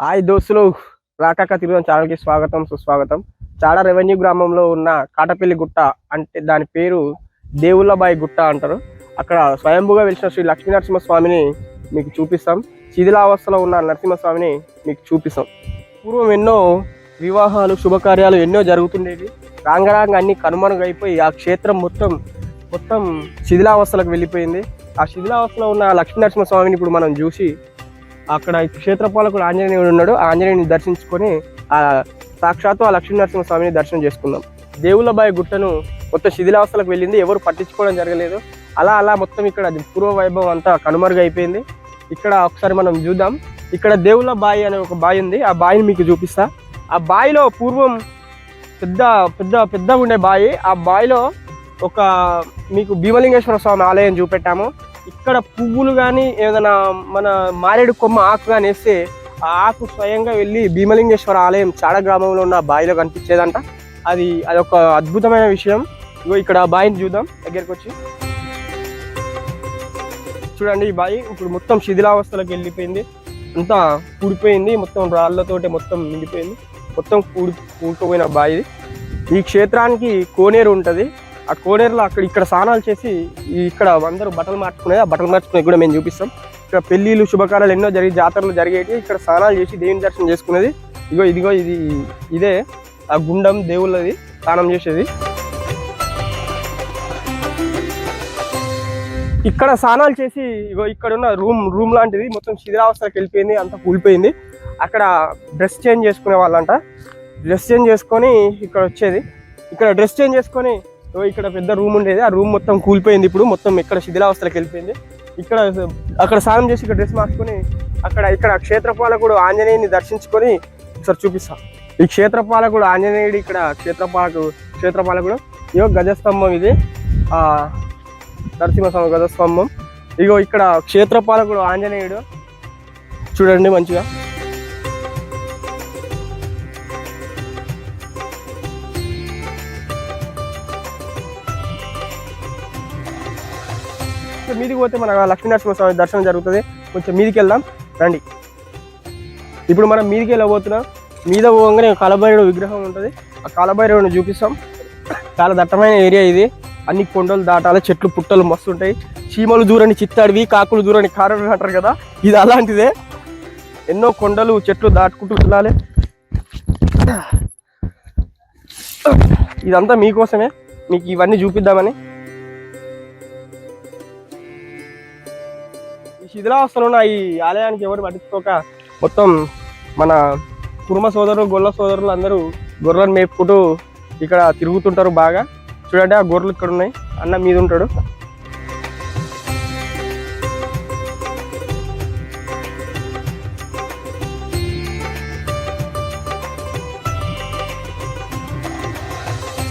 ఆయ్ దోస్తులు రాకాక తిరుగుదాం ఛానల్కి స్వాగతం సుస్వాగతం. చాడ రెవెన్యూ గ్రామంలో ఉన్న కాటపల్లి గుట్ట అంటే దాని పేరు దేవుళ్ళబాయి గుట్ట అంటారు. అక్కడ స్వయంభూగా వెలిసిన శ్రీ లక్ష్మీనరసింహస్వామిని మీకు చూపిస్తాం. శిథిలావస్థలో ఉన్న నరసింహస్వామిని మీకు చూపిస్తాం. పూర్వం ఎన్నో వివాహాలు శుభకార్యాలు ఎన్నో జరుగుతుండేవి. రాంగరాంగ అన్ని కనుమరుగైపోయి ఆ క్షేత్రం మొత్తం మొత్తం శిథిలావస్థలకు వెళ్ళిపోయింది. ఆ శిథిలావస్థలో ఉన్న లక్ష్మీనరసింహస్వామిని ఇప్పుడు మనం చూసి అక్కడ క్షేత్రపాలకుడు ఆంజనేయుడు ఉన్నాడు. ఆంజనేయుని దర్శించుకొని ఆ సాక్షాత్తు ఆ లక్ష్మీ నరసింహస్వామిని దర్శనం చేసుకుందాం. దేవుళ్ళబాయి గుట్టను మొత్తం శిథిలావస్థలకు వెళ్ళింది. ఎవరు పట్టించుకోవడం జరగలేదు. అలా అలా మొత్తం ఇక్కడ పూర్వ వైభవం అంతా కనుమరుగైపోయింది ఇక్కడ ఒకసారి మనం చూద్దాం. ఇక్కడ దేవుల బాయి అనే ఒక బావి ఉంది. ఆ బావిని మీకు చూపిస్తా. ఆ బావిలో పూర్వం పెద్ద పెద్ద పెద్ద ఉండే బావి ఆ బావిలో ఒక మీకు భీమలింగేశ్వర స్వామి ఆలయం చూపెట్టాము. ఇక్కడ పువ్వులు కానీ ఏదైనా మన మారేడు కొమ్మ ఆకు కానీ వేస్తే ఆ ఆకు స్వయంగా వెళ్ళి భీమలింగేశ్వర ఆలయం చాడ గ్రామంలో ఉన్న బావిలో కనిపించేదంట. అది అది ఒక అద్భుతమైన విషయం. ఇగో ఇక్కడ బావిని చూద్దాం దగ్గరికి వచ్చి. చూడండి ఈ బావి ఇప్పుడు మొత్తం శిథిలావస్థలోకి వెళ్ళిపోయింది. అంతా కూడిపోయింది మొత్తం రాళ్ళతోటి మొత్తం నిండిపోయింది. మొత్తం కూడి కూడుకుపోయిన బావి ఈ క్షేత్రానికి కోనేరు ఉంటుంది. ఆ కోనేరులో అక్కడ ఇక్కడ స్నానాలు చేసి ఇక్కడ అందరూ బట్టలు మార్చుకునేది ఆ బట్టలు మార్చుకునేది కూడా మేము చూపిస్తాం. ఇక్కడ పెళ్ళిళ్ళు శుభకార్యాలు ఎన్నో జరిగి జాతరలు జరిగేవి ఇక్కడ స్నానాలు చేసి దేవుని దర్శనం చేసుకునేది. ఇగో ఇదిగో ఇది ఇదే ఆ గుండం దేవుళ్ళది స్నానం చేసేది. ఇక్కడ స్నానాలు చేసి ఇగో ఇక్కడ ఉన్న రూమ్ రూమ్ లాంటిది మొత్తం శిథిరావస్థకి వెళ్ళిపోయింది అంతా కూలిపోయింది. అక్కడ డ్రెస్ చేంజ్ చేసుకునే వాళ్ళంట. డ్రెస్ చేంజ్ చేసుకొని ఇక్కడ వచ్చేది. ఇక్కడ డ్రెస్ చేంజ్ చేసుకొని సో ఇక్కడ పెద్ద రూమ్ ఉండేది. ఆ రూమ్ మొత్తం కూలిపోయింది ఇప్పుడు. మొత్తం ఇక్కడ శిథిలావస్థలకు వెళ్ళిపోయింది. ఇక్కడ అక్కడ స్నానం చేసి ఇక్కడ డ్రెస్ మార్చుకొని అక్కడ ఇక్కడ క్షేత్రపాలకుడు ఆంజనేయుని దర్శించుకొని ఒకసారి చూపిస్తాం. ఈ క్షేత్రపాలకుడు ఆంజనేయుడు ఇక్కడ క్షేత్రపాలకు క్షేత్రపాలకుడు. ఇగో గజస్తంభం ఇది. నరసింహస్వామి గజస్తంభం. ఇగో ఇక్కడ క్షేత్రపాలకుడు ఆంజనేయుడు. చూడండి మంచిగా. కొంచెం మీదికి పోతే మన లక్ష్మీనరసింహస్వామి దర్శనం జరుగుతుంది. కొంచెం మీదికి వెళ్దాం. రండి. ఇప్పుడు మనం మీదికి వెళ్ళబోతున్నాం. మీద పోగానే కాలభైరవుడు విగ్రహం ఉంటుంది. ఆ కాలభైరవుని చూపిస్తాం. చాలా దట్టమైన ఏరియా ఇది. అన్ని కొండలు దాటాలి చెట్లు పుట్టలు మస్తు ఉంటాయి. చీమలు దూరని చిత్తాడివి కాకులు దూరని కారలు అంటారు కదా ఇది అలాంటిదే. ఎన్నో కొండలు చెట్లు దాటుకుంటూ వెళ్ళాలి. ఇదంతా మీకోసమే. మీకు ఇవన్నీ చూపిద్దామని శిథిలావస్థలో ఉన్న ఈ ఆలయానికి ఎవరు పట్టించుకోక మొత్తం మన కుర్మ సోదరులు గొల్ల సోదరులు అందరూ గొర్రెలను మేపుకుంటూ ఇక్కడ తిరుగుతుంటారు బాగా. చూడండి ఆ గొర్రెలు ఇక్కడ ఉన్నాయి. అన్న మీద ఉంటాడు.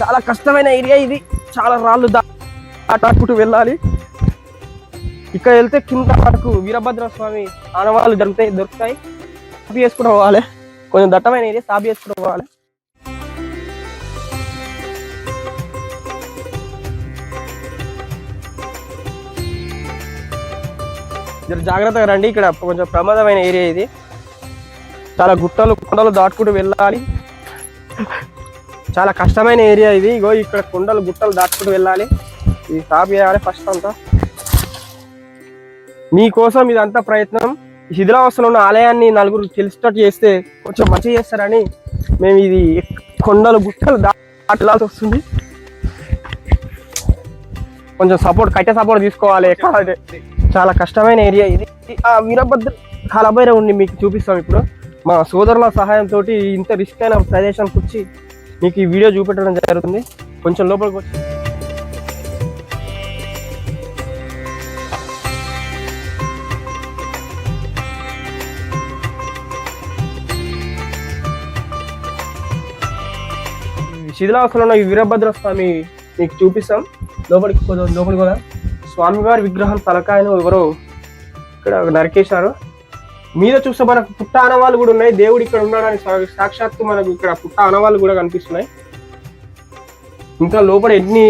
చాలా కష్టమైన ఏరియా ఇది. చాలా రాళ్ళు దా- దాటుకుంటూ వెళ్ళాలి. ఇక్కడ వెళ్తే కింద మనకు వీరభద్ర స్వామి ఆనవాళ్ళు దొరుకుతాయి దొరుకుతాయి. సాపి చేసుకుని పోవాలి. కొంచెం దట్టమైన ఏరియా సాపి చేసుకుని పోవాలి. జర జాగ్రత్తగా రండి ఇక్కడ కొంచెం ప్రమాదమైన ఏరియా ఇది. చాలా గుట్టలు కొండలు దాటుకుంటూ వెళ్ళాలి. చాలా కష్టమైన ఏరియా ఇది. ఇగో ఇక్కడ కొండలు గుట్టలు దాటుకుంటూ వెళ్ళాలి. ఇది స్టాప్ చేయాలి ఫస్ట్ అంతా. మీకోసం ఇదంతా ప్రయత్నం. ఈ శిథిలావస్థలో ఉన్న ఆలయాన్ని నలుగురు తెలిసేటట్టు చేస్తే కొంచెం మంచిగా చేస్తారని మేము ఇది కొండలు గుట్టలు దాటాల్సి వస్తుంది. కొంచెం సపోర్ట్ కట్టె సపోర్ట్ తీసుకోవాలి. ఎక్కడ చాలా కష్టమైన ఏరియా ఇది. ఆ వీరభద్ర కాలభైరవుని మీకు చూపిస్తాం ఇప్పుడు. మా సోదరుల సహాయంతో ఇంత రిస్క్ అయిన ప్రదేశానికి వచ్చి మీకు ఈ వీడియో చూపెట్టడం జరుగుతుంది. కొంచెం లోపలికి వచ్చి శిథిలావస్థలో ఉన్న ఈ వీరభద్ర స్వామి మీకు చూపిస్తాం. లోపలికి లోపలికి పోదాం. స్వామివారి విగ్రహం తలకాయను ఎవరో ఇక్కడ నరికేశారు. మీద చూస్తే మనకు పుట్ట ఆనవాళ్ళు కూడా ఉన్నాయి. దేవుడు ఇక్కడ ఉన్నాడని సాక్షాత్తు మనకు ఇక్కడ పుట్ట ఆనవాళ్ళు కూడా కనిపిస్తున్నాయి. ఇంకా లోపల ఎన్ని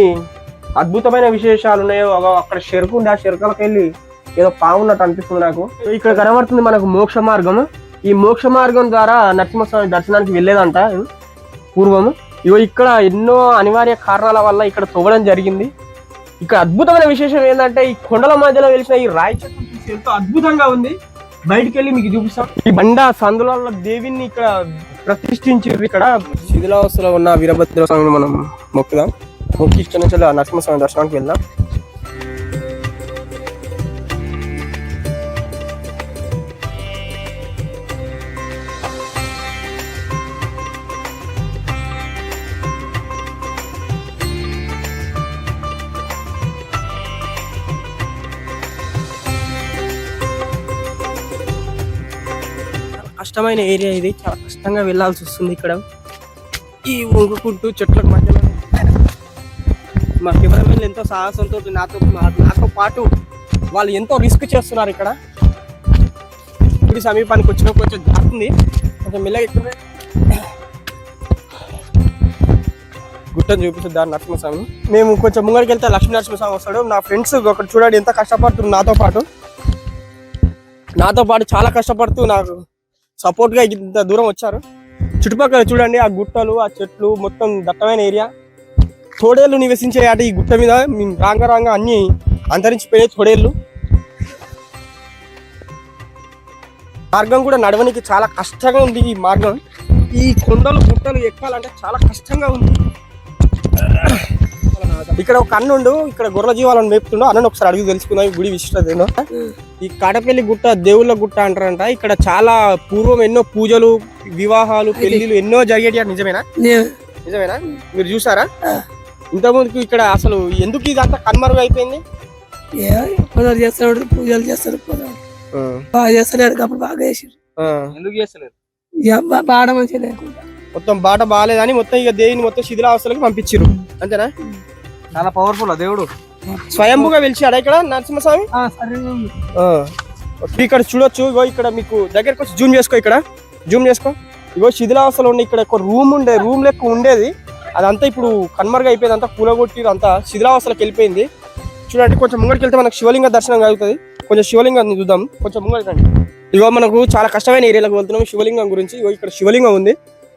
అద్భుతమైన విశేషాలు ఉన్నాయో అక్కడ చెరుకు ఉంది ఆ చెరుకలకు వెళ్ళి ఏదో పావున్నట్టు అనిపిస్తుంది నాకు. ఇక్కడ కనబడుతుంది మనకు మోక్ష మార్గం ఈ మోక్ష మార్గం ద్వారా నరసింహస్వామి దర్శనానికి వెళ్ళేదంట. పూర్వము. ఇగో ఇక్కడ ఎన్నో అనివార్య కారణాల వల్ల ఇక్కడ తవ్వడం జరిగింది. ఇక్కడ అద్భుతమైన విశేషం ఏంటంటే ఈ కొండల మధ్యలో వెలిసిన ఈ రాయి చెట్టు ఎంతో అద్భుతంగా ఉంది. బయటికి వెళ్ళి మీకు చూపిస్తాం. ఈ బండ సందులలో దేవిని ఇక్కడ ప్రతిష్ఠించారు. ఇక్కడ శిథిలావస్థలో ఉన్న వీరభద్ర స్వామిని మనం మొక్కుదాం. మొక్కి ఇక్కడ నుంచి నరసింహస్వామి దర్శనానికి వెళ్దాం. కష్టమైన ఏరియా ఇది. చాలా కష్టంగా వెళ్ళాల్సి వస్తుంది ఇక్కడ. ఈ వంగుకుంటూ చెట్లకు మధ్యలో మా కెమెరామెన్లు ఎంతో సాహసంతో నాతో నాతో పాటు వాళ్ళు ఎంతో రిస్క్ చేస్తున్నారు ఇక్కడ. గుడి సమీపానికి వచ్చిన కొంచెం జారుతుంది కొంచెం మెల్లగా ఎక్కువ గుట్టని చూపిస్తుంది దాని నరసింహస్వామి. మేము కొంచెం ముంగడికి వెళ్తే లక్ష్మీ నరసింహస్వామి వస్తాడు. నా ఫ్రెండ్స్ ఒకటి చూడండి ఎంత కష్టపడుతున్నారు నాతో పాటు. నాతో పాటు చాలా కష్టపడుతూ నాకు సపోర్ట్గా ఇంత దూరం వచ్చారు. చుట్టుపక్కల చూడండి ఆ గుట్టలు ఆ చెట్లు మొత్తం దట్టమైన ఏరియా. తోడేళ్ళు నివసించే ఆట ఈ గుట్ట మీద. మేము రాంగ రాంగ అన్ని అంతరించిపోయాయి తోడేళ్ళు. మార్గం కూడా నడవనికి చాలా కష్టంగా ఉంది ఈ మార్గం. ఈ కొండలు గుట్టలు ఎక్కాలంటే చాలా కష్టంగా ఉంది. ఇక్కడ ఒక అన్నుండు ఇక్కడ గొర్రెల జీవాలను మేపుతుండో. అన్నను ఒకసారి అడిగి తెలుసుకుందాం ఈ గుడి విశిష్టత ఈ కాటపల్లి గుట్ట దేవుళ్ళ గుట్ట అంటారంట. ఇక్కడ చాలా పూర్వం ఎన్నో పూజలు వివాహాలు పెళ్ళిలు ఎన్నో జరిగేటి నిజమేనా? నిజమేనా? మీరు చూసారా? ఇంతకుముందుకు ఇక్కడ అసలు ఎందుకు ఇదంతా కన్మరుగు అయిపోయింది? కొందరు చేస్తారు పూజలు చేస్తారు బాగా చేస్తలేరు అప్పుడు బాగా చేసారు ఆ, ఎందుకు చేస్తలేదు బాగా మంచిగా లేకుండా. మొత్తం బాట బాగాలేదని మొత్తం ఇక దేవుని మొత్తం శిథిలావస్థలకు పంపించారు అంతేనా? చాలా పవర్ఫుల్ ఆ దేవుడు. స్వయంభుగా వెలిచాడా ఇక్కడ నరసింహస్వామి. ఇక్కడ చూడొచ్చు ఇగో ఇక్కడ మీకు దగ్గరకు వచ్చి జూమ్ చేసుకో ఇక్కడ. జూమ్ చేసుకో. ఇగో శిథిలావస్థలో ఉండే ఇక్కడ ఒక రూమ్ ఉండే రూమ్ లెక్క ఉండేది. అదంతా ఇప్పుడు కన్మరుగా అయిపోయింది అంతా కూలగొట్టి అంతా శిథిలావస్థలకు వెళ్ళిపోయింది. చూడండి కొంచెం ముంగడికి వెళ్తే మనకు శివలింగ దర్శనం కలుగుతుంది కొంచెం శివలింగాన్ని చూద్దాం. కొంచెం ముంగడికి రండి. ఇగో మనకు చాలా కష్టమైన ఏరియాలకు వెళ్తున్నాం శివలింగం గురించి. ఇగో ఇక్కడ శివలింగం ఉంది.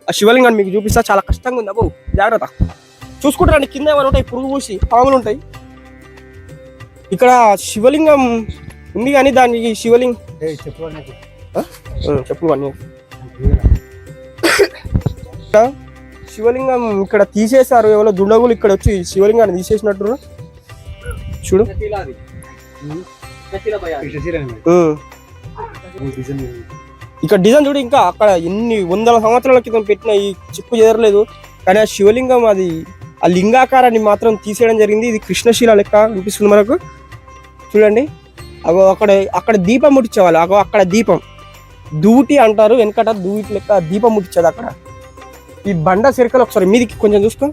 ఆ శివలింగాన్ని మీకు చూపిస్తా చాలా కష్టంగా ఉంది. అబ్బో జాగ్రత్త. చూసుకుంటారండి కింద ఏమైనా ఉంటాయి పురుగు పూసి పాములు ఉంటాయి. ఇక్కడ శివలింగం ఉంది కానీ దానికి శివలింగ చెప్పు అన్నీ. శివలింగం ఇక్కడ తీసేశారు. ఎవరో దుండగులు ఇక్కడ వచ్చి శివలింగాన్ని తీసేసినట్టు చూడు. ఇక్కడ డిజైన్ చూడు ఇంకా అక్కడ ఎన్ని వందల సంవత్సరాల క్రితం పెట్టిన ఈ చిప్పు చెదరలేదు. కానీ ఆ శివలింగం అది ఆ లింగాకారాన్ని మాత్రం తీసేయడం జరిగింది. ఇది కృష్ణశిల లెక్క అనిపిస్తుంది మనకు. చూడండి. అగో అక్కడ అక్కడ దీపం ముట్టించేవాళ్ళు. అగో అక్కడ దీపం. దూటి అంటారు వెనకట దూటి లెక్క దీపం ముట్టించేది అక్కడ. ఈ బండ సిరకలు ఒకసారి మీదికి కొంచెం చూసుకో.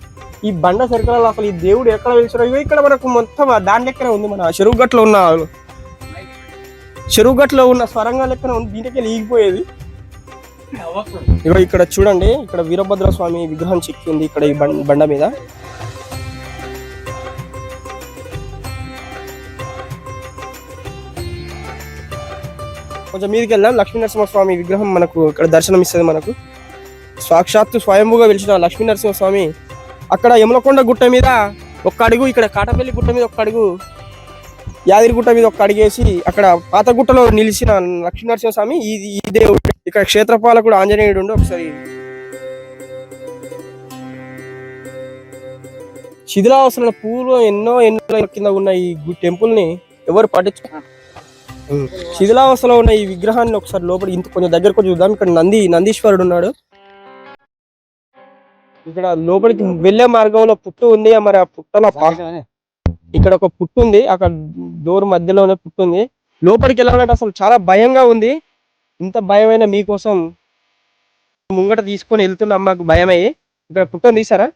ఈ బండ సిరకలలో అసలు ఈ దేవుడు ఎక్కడ వెలిచారో ఇగో ఇక్కడ మనకు మొత్తం దాని లెక్కనే ఉంది మన చెరువు గట్లో ఉన్న చెరువు గట్లో ఉన్న స్వరంగా లెక్కన ఉంది దీంట్లోకి ఈగిపోయేది ఇగో ఇక్కడ చూడండి ఇక్కడ వీరభద్ర స్వామి విగ్రహం చెక్కి ఉంది ఇక్కడ ఈ బండ మీద. కొంచెం మీదకి వెళ్దాం. లక్ష్మీ నరసింహస్వామి విగ్రహం మనకు ఇక్కడ దర్శనం ఇస్తుంది మనకు. సాక్షాత్తు స్వయంభూగా పిలిచిన లక్ష్మీ నరసింహస్వామి. అక్కడ యమలకొండ గుట్ట మీద ఒక్క అడుగు ఇక్కడ కాటపల్లి గుట్ట మీద ఒక్క అడుగు యాదగిరిగుట్ట మీద ఒక్క అడిగేసి అక్కడ పాత గుట్టలో నిలిచిన లక్ష్మీ నరసింహస్వామి ఈ ఈ దేవుడు. ఇక్కడ క్షేత్రపాలకుడు ఆంజనేయుడు ఉండి ఒకసారి. శిథిలావసరాల పూర్వం ఎన్నో ఎన్నో కింద ఉన్న ఈ టెంపుల్ని ఎవరు పట్టించుకున్నారు శిథిలావస్థలో ఉన్న ఈ విగ్రహాన్ని ఒకసారి లోపల ఇంత కొంచెం దగ్గరకు చూద్దాం. ఇక్కడ నంది నందీశ్వరుడు ఉన్నాడు. ఇక్కడ లోపలికి వెళ్ళే మార్గంలో పుట్టు ఉంది. మరి ఆ పుట్టలో ఇక్కడ ఒక పుట్టు ఉంది. అక్కడ డోర్ మధ్యలోనే పుట్టు ఉంది. లోపలికి వెళ్ళాలంటే అసలు చాలా భయంగా ఉంది. ఇంత భయమైన మీకోసం ముంగట తీసుకొని వెళ్తున్నాం. మాకు భయమయ్యి. ఇక్కడ పుట్టని తీసారా?